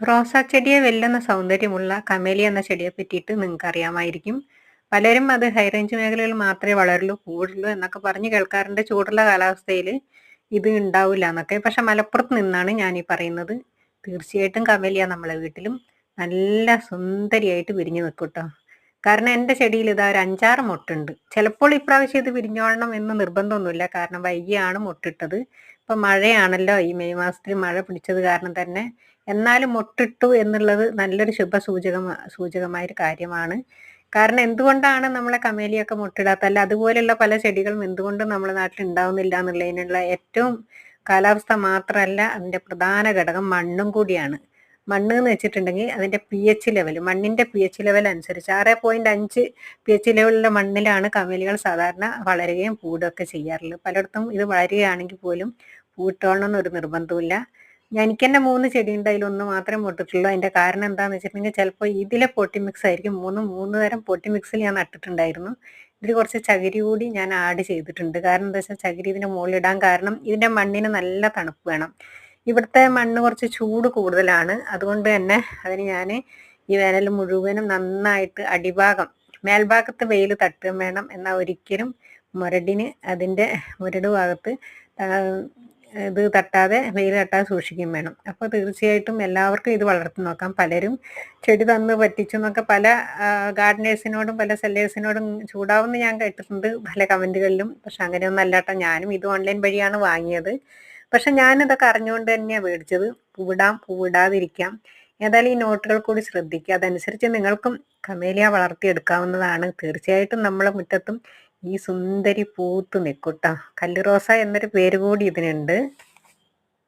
റോസാ ചെടിയെ വെല്ലുന്ന സൗന്ദര്യമുള്ള കമേലി എന്ന ചെടിയെ പറ്റിയിട്ട് നിങ്ങൾക്ക് അറിയാമായിരിക്കും പലരും അത് ഹൈറേഞ്ച് മേഖലയിൽ മാത്രമേ വളരുള്ളൂ കൂടുള്ളൂ എന്നൊക്കെ പറഞ്ഞ് കേൾക്കാറുണ്ട്. ചൂടുള്ള കാലാവസ്ഥയിൽ ഇത് ഉണ്ടാവില്ല എന്നൊക്കെ. പക്ഷെ മലപ്പുറത്ത് നിന്നാണ് ഞാൻ ഈ പറയുന്നത്. തീർച്ചയായിട്ടും കമേലിയ നമ്മളെ വീട്ടിലും. നല്ല സുന്ദരിയായിട്ട് വിരിഞ്ഞു നിൽക്കും കേട്ടോ കാരണം എന്റെ ചെടിയിൽ ഇതാ ഒരു അഞ്ചാറ് മുട്ടുണ്ട്. ചിലപ്പോൾ ഇപ്രാവശ്യം ഇത് വിരിഞ്ഞോളണം എന്ന് നിർബന്ധമൊന്നുമില്ല. കാരണം വൈകിയാണ് മുട്ടിട്ടത്. ഇപ്പം മഴയാണല്ലോ ഈ മെയ് മാസത്തിൽ മഴ പിടിച്ചത് കാരണം തന്നെ എന്നാലും മുട്ടിട്ടു എന്നുള്ളത് നല്ലൊരു ശുഭ സൂചക സൂചകമായൊരു കാര്യമാണ്. കാരണം എന്തുകൊണ്ടാണ് നമ്മളെ കമേലിയൊക്കെ മുട്ടിടാത്ത അല്ല അതുപോലെയുള്ള പല ചെടികളും എന്തുകൊണ്ടും നമ്മുടെ നാട്ടിൽ ഉണ്ടാവുന്നില്ല എന്നുള്ളതിനുള്ള ഏറ്റവും കാലാവസ്ഥ മാത്രമല്ല അതിന്റെ പ്രധാന ഘടകം മണ്ണും കൂടിയാണ്. മണ്ണ് എന്ന് വെച്ചിട്ടുണ്ടെങ്കിൽ അതിന്റെ പി എച്ച് ലെവൽ മണ്ണിന്റെ പി എച്ച് ലെവൽ അനുസരിച്ച് ആറ് പോയിന്റ് അഞ്ച് പി എച്ച് ലെവലിലെ മണ്ണിലാണ് കമേലികൾ സാധാരണ വളരുകയും പൂടുകയൊക്കെ ചെയ്യാറുള്ളത്. പലയിടത്തും ഇത് വളരുകയാണെങ്കിൽ പോലും പൂട്ടോളണം എന്നൊരു നിർബന്ധമില്ല എനിക്ക് തന്നെ മൂന്ന് ചെടി ഉണ്ട് അതിലൊന്ന് മാത്രമേ പൊട്ടിട്ടുള്ളൂ അതിന്റെ കാരണം എന്താന്ന് വെച്ചിട്ടുണ്ടെങ്കിൽ ചിലപ്പോൾ ഇതിലെ പൊട്ടി മിക്സ് ആയിരിക്കും. മൂന്ന് മൂന്ന് തരം പൊട്ടി മിക്സിൽ ഞാൻ നട്ടിട്ടുണ്ടായിരുന്നു. ഇതിൽ കുറച്ച് ചകിരി കൂടി ഞാൻ ആഡ് ചെയ്തിട്ടുണ്ട്. കാരണം എന്താ വെച്ചാൽ ചകിരി ഇതിന്റെ മുകളിലിടാൻ കാരണം ഇതിന്റെ മണ്ണിന് നല്ല തണുപ്പ് വേണം. ഇവിടുത്തെ മണ്ണ് കുറച്ച് ചൂട് കൂടുതലാണ്. അതുകൊണ്ട് തന്നെ അതിന് ഞാൻ ഈ വേനൽ മുഴുവനും നന്നായിട്ട് അടിഭാഗം മേൽഭാഗത്ത് വെയിൽ തട്ടുകയും വേണം എന്നാൽ ഒരിക്കലും മുരടിന് അതിന്റെ മുരട് ഭാഗത്ത് ഇത് തട്ടാതെ വെയിൽ തട്ടാതെ സൂക്ഷിക്കുകയും വേണം. അപ്പോൾ തീർച്ചയായിട്ടും എല്ലാവർക്കും ഇത് വളർത്തി നോക്കാം. പലരും ചെടി തന്ന് പറ്റിച്ചു എന്നൊക്കെ പല ഗാർഡനേഴ്സിനോടും പല സെല്ലേഴ്സിനോടും ചൂടാവുന്ന ഞാൻ കേട്ടിട്ടുണ്ട് പല കമന്റുകളിലും. പക്ഷെ അങ്ങനെയൊന്നും അല്ലാട്ടോ. ഞാനും ഇത് ഓൺലൈൻ വഴിയാണ് വാങ്ങിയത്. പക്ഷെ ഞാനിതൊക്കെ അറിഞ്ഞുകൊണ്ട് തന്നെയാണ് മേടിച്ചത്. പൂവിടാം പൂവിടാതിരിക്കാം. ഏതായാലും ഈ നോട്ടുകൾ കൂടി ശ്രദ്ധിക്കുക. അതനുസരിച്ച് നിങ്ങൾക്കും കമേലിയ വളർത്തിയെടുക്കാവുന്നതാണ്. തീർച്ചയായിട്ടും നമ്മളെ മുറ്റത്തും ഈ സുന്ദരി പൂത്ത് നിൽക്കൂട്ടാ കല്ലുറോസ എന്നൊരു പേര് കൂടി ഇതിനുണ്ട്.